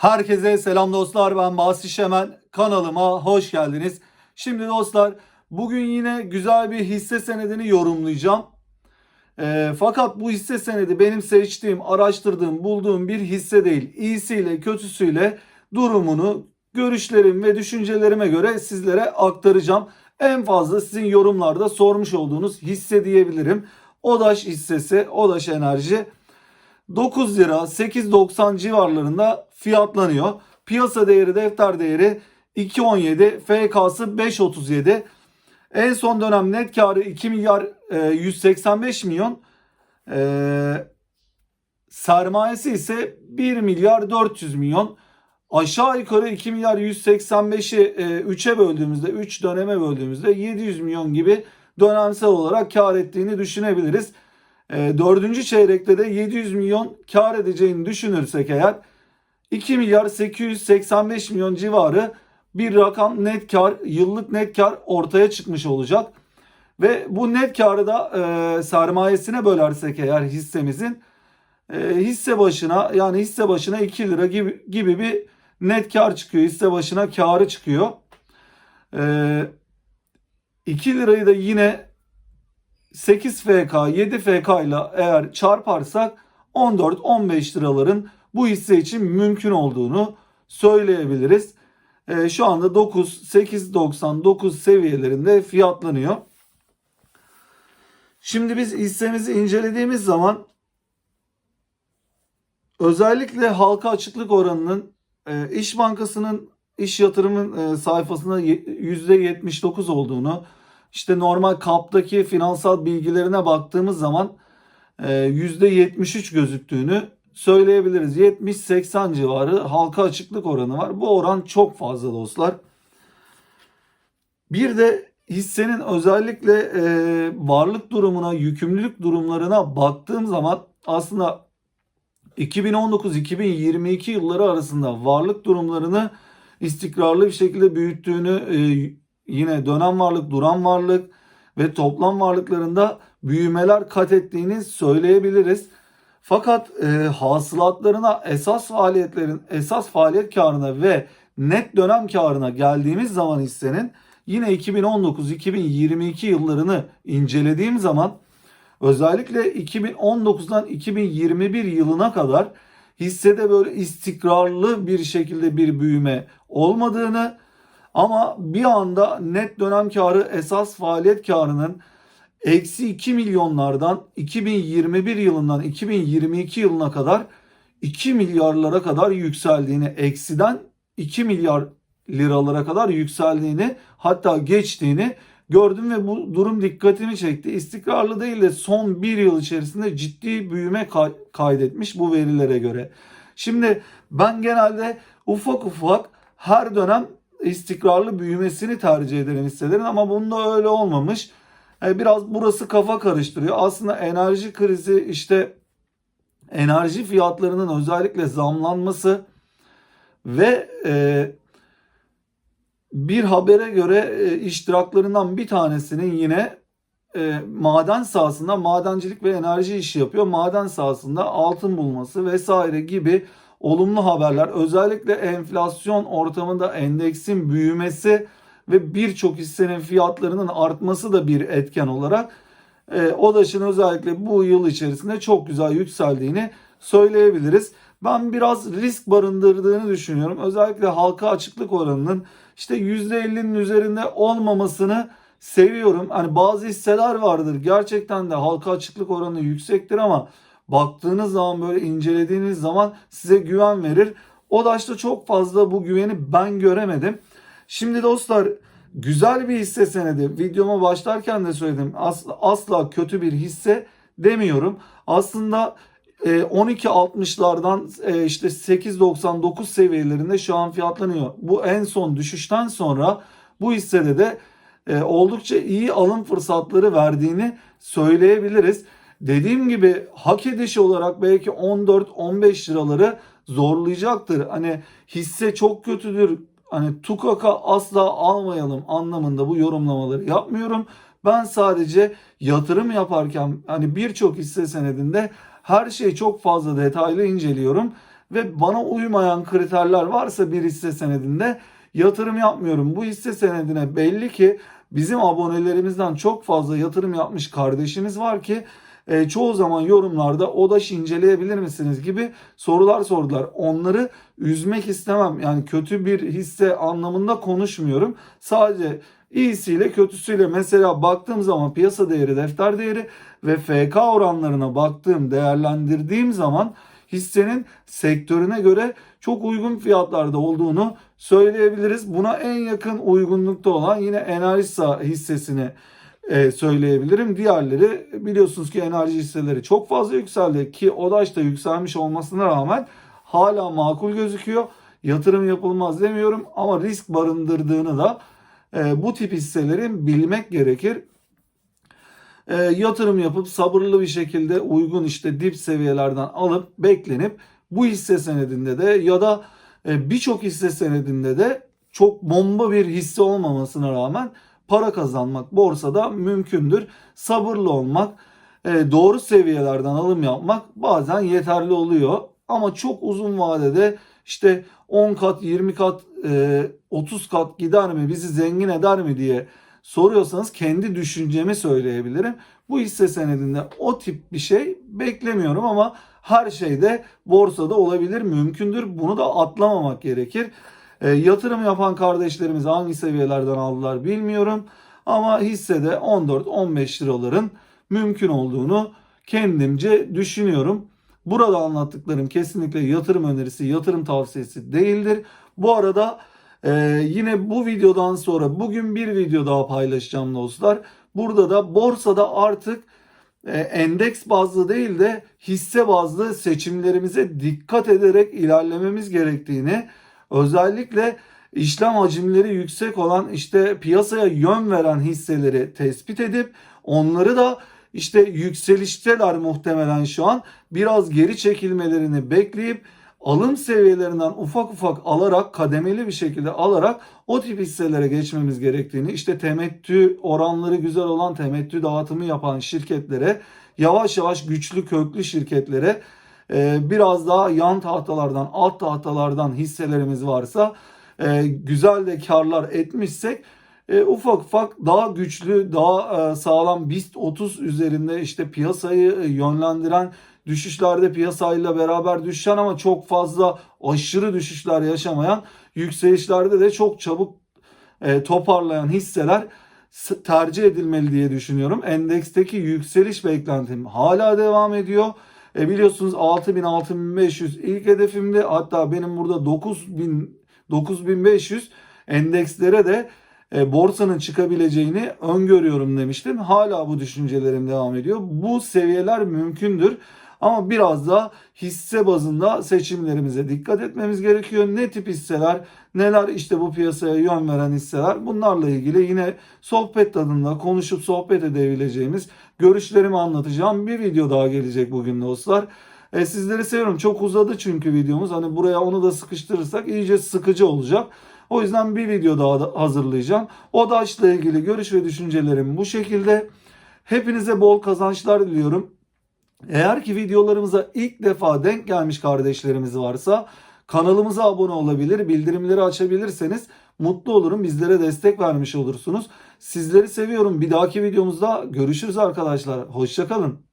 Herkese selam dostlar ben Bahsi Şemen kanalıma hoş geldiniz. Şimdi dostlar bugün yine güzel bir hisse senedini yorumlayacağım. Ee, fakat bu hisse senedi benim seçtiğim, araştırdığım, bulduğum bir hisse değil. İyisiyle kötüsüyle durumunu görüşlerim ve düşüncelerime göre sizlere aktaracağım. En fazla sizin yorumlarda sormuş olduğunuz hisse diyebilirim. ODAŞ hissesi, ODAŞ Enerji 9 lira 8.90 civarlarında fiyatlanıyor. Piyasa değeri defter değeri 2.17 FK'sı 5.37 en son dönem net karı 2 milyar e, 185 milyon e, sermayesi ise 1 milyar 400 milyon aşağı yukarı 2 milyar 185'i e, 3'e böldüğümüzde 3 döneme böldüğümüzde 700 milyon gibi dönemsel olarak kar ettiğini düşünebiliriz. E, dördüncü çeyrekte de 700 milyon kar edeceğini düşünürsek eğer 2 milyar 885 milyon civarı bir rakam net kar, yıllık net kar ortaya çıkmış olacak. Ve bu net karı da e, sermayesine bölersek eğer hissemizin e, hisse başına yani hisse başına 2 lira gibi, gibi bir net kar çıkıyor. Hisse başına karı çıkıyor. E, 2 lirayı da yine 8 FK, 7 FK ile eğer çarparsak 14-15 liraların bu hisse için mümkün olduğunu söyleyebiliriz. Ee, şu anda 9, 8.99 seviyelerinde fiyatlanıyor. Şimdi biz hissemizi incelediğimiz zaman özellikle halka açıklık oranının e, İş Bankası'nın iş yatırımın e, sayfasında %79 olduğunu, işte normal kaptaki finansal bilgilerine baktığımız zaman %73 gözüktüğünü söyleyebiliriz. 70-80 civarı halka açıklık oranı var. Bu oran çok fazla dostlar. Bir de hissenin özellikle e, varlık durumuna, yükümlülük durumlarına baktığım zaman aslında 2019-2022 yılları arasında varlık durumlarını istikrarlı bir şekilde büyüttüğünü e, yine dönem varlık, duran varlık ve toplam varlıklarında büyümeler kat ettiğini söyleyebiliriz. Fakat e, hasılatlarına esas faaliyetlerin esas faaliyet karına ve net dönem karına geldiğimiz zaman hissenin yine 2019-2022 yıllarını incelediğim zaman özellikle 2019'dan 2021 yılına kadar hissede böyle istikrarlı bir şekilde bir büyüme olmadığını ama bir anda net dönem karı esas faaliyet karının eksi 2 milyonlardan 2021 yılından 2022 yılına kadar 2 milyarlara kadar yükseldiğini, eksiden 2 milyar liralara kadar yükseldiğini hatta geçtiğini gördüm ve bu durum dikkatimi çekti. İstikrarlı değil de son bir yıl içerisinde ciddi büyüme kaydetmiş bu verilere göre. Şimdi ben genelde ufak ufak her dönem istikrarlı büyümesini tercih ederim hisselerin ama bunda öyle olmamış. E, biraz burası kafa karıştırıyor. Aslında enerji krizi işte enerji fiyatlarının özellikle zamlanması ve e, bir habere göre e, iştiraklarından bir tanesinin yine e, maden sahasında madencilik ve enerji işi yapıyor. Maden sahasında altın bulması vesaire gibi olumlu haberler özellikle enflasyon ortamında endeksin büyümesi ve birçok hissenin fiyatlarının artması da bir etken olarak e, ODAŞ'ın özellikle bu yıl içerisinde çok güzel yükseldiğini söyleyebiliriz. Ben biraz risk barındırdığını düşünüyorum. Özellikle halka açıklık oranının işte %50'nin üzerinde olmamasını seviyorum. Hani bazı hisseler vardır gerçekten de halka açıklık oranı yüksektir ama baktığınız zaman böyle incelediğiniz zaman size güven verir. ODAŞ'ta çok fazla bu güveni ben göremedim. Şimdi dostlar güzel bir hisse senedi. Videoma başlarken de söyledim. Asla, asla kötü bir hisse demiyorum. Aslında 12.60'lardan e, işte 8.99 seviyelerinde şu an fiyatlanıyor. Bu en son düşüşten sonra bu hissede de e, oldukça iyi alım fırsatları verdiğini söyleyebiliriz. Dediğim gibi hak edişi olarak belki 14-15 liraları zorlayacaktır. Hani hisse çok kötüdür, hani tukaka asla almayalım anlamında bu yorumlamaları yapmıyorum. Ben sadece yatırım yaparken hani birçok hisse senedinde her şeyi çok fazla detaylı inceliyorum ve bana uymayan kriterler varsa bir hisse senedinde yatırım yapmıyorum. Bu hisse senedine belli ki bizim abonelerimizden çok fazla yatırım yapmış kardeşimiz var ki e, çoğu zaman yorumlarda ODAŞ inceleyebilir misiniz gibi sorular sordular. Onları üzmek istemem. Yani kötü bir hisse anlamında konuşmuyorum. Sadece iyisiyle kötüsüyle mesela baktığım zaman piyasa değeri, defter değeri ve FK oranlarına baktığım, değerlendirdiğim zaman hissenin sektörüne göre çok uygun fiyatlarda olduğunu söyleyebiliriz. Buna en yakın uygunlukta olan yine Enerjisa hissesini e, söyleyebilirim. Diğerleri biliyorsunuz ki enerji hisseleri çok fazla yükseldi ki ODAŞ da yükselmiş olmasına rağmen hala makul gözüküyor. Yatırım yapılmaz demiyorum ama risk barındırdığını da e, bu tip hisselerin bilmek gerekir. E, yatırım yapıp sabırlı bir şekilde uygun işte dip seviyelerden alıp beklenip bu hisse senedinde de ya da e, birçok hisse senedinde de çok bomba bir hisse olmamasına rağmen para kazanmak borsada mümkündür. Sabırlı olmak, e, doğru seviyelerden alım yapmak bazen yeterli oluyor. Ama çok uzun vadede işte 10 kat, 20 kat, e, 30 kat gider mi, bizi zengin eder mi diye soruyorsanız kendi düşüncemi söyleyebilirim. Bu hisse senedinde o tip bir şey beklemiyorum ama her şeyde borsada olabilir, mümkündür. Bunu da atlamamak gerekir. E, yatırım yapan kardeşlerimiz hangi seviyelerden aldılar bilmiyorum. Ama hissede 14-15 liraların mümkün olduğunu kendimce düşünüyorum. Burada anlattıklarım kesinlikle yatırım önerisi, yatırım tavsiyesi değildir. Bu arada e, yine bu videodan sonra bugün bir video daha paylaşacağım dostlar. Burada da borsada artık e, endeks bazlı değil de hisse bazlı seçimlerimize dikkat ederek ilerlememiz gerektiğini özellikle işlem hacimleri yüksek olan işte piyasaya yön veren hisseleri tespit edip onları da işte yükselişteler muhtemelen şu an. Biraz geri çekilmelerini bekleyip alım seviyelerinden ufak ufak alarak kademeli bir şekilde alarak o tip hisselere geçmemiz gerektiğini işte temettü oranları güzel olan temettü dağıtımı yapan şirketlere yavaş yavaş güçlü köklü şirketlere biraz daha yan tahtalardan alt tahtalardan hisselerimiz varsa e, güzel de karlar etmişsek e, ufak ufak daha güçlü, daha e, sağlam BIST 30 üzerinde işte piyasayı yönlendiren düşüşlerde piyasayla beraber düşen ama çok fazla aşırı düşüşler yaşamayan yükselişlerde de çok çabuk toparlayan hisseler tercih edilmeli diye düşünüyorum. Endeksteki yükseliş beklentim hala devam ediyor. E biliyorsunuz 6000 6500 ilk hedefimdi. Hatta benim burada 9000 9500 endekslere de e, borsanın çıkabileceğini öngörüyorum demiştim. Hala bu düşüncelerim devam ediyor. Bu seviyeler mümkündür. Ama biraz da hisse bazında seçimlerimize dikkat etmemiz gerekiyor. Ne tip hisseler, neler işte bu piyasaya yön veren hisseler bunlarla ilgili yine sohbet tadında konuşup sohbet edebileceğimiz görüşlerimi anlatacağım. Bir video daha gelecek bugün dostlar. E, sizleri seviyorum. Çok uzadı çünkü videomuz. Hani buraya onu da sıkıştırırsak iyice sıkıcı olacak. O yüzden bir video daha da hazırlayacağım. ODAŞ'la ilgili görüş ve düşüncelerim bu şekilde. Hepinize bol kazançlar diliyorum. Eğer ki videolarımıza ilk defa denk gelmiş kardeşlerimiz varsa kanalımıza abone olabilir, bildirimleri açabilirseniz mutlu olurum. Bizlere destek vermiş olursunuz. Sizleri seviyorum. Bir dahaki videomuzda görüşürüz arkadaşlar. Hoşçakalın.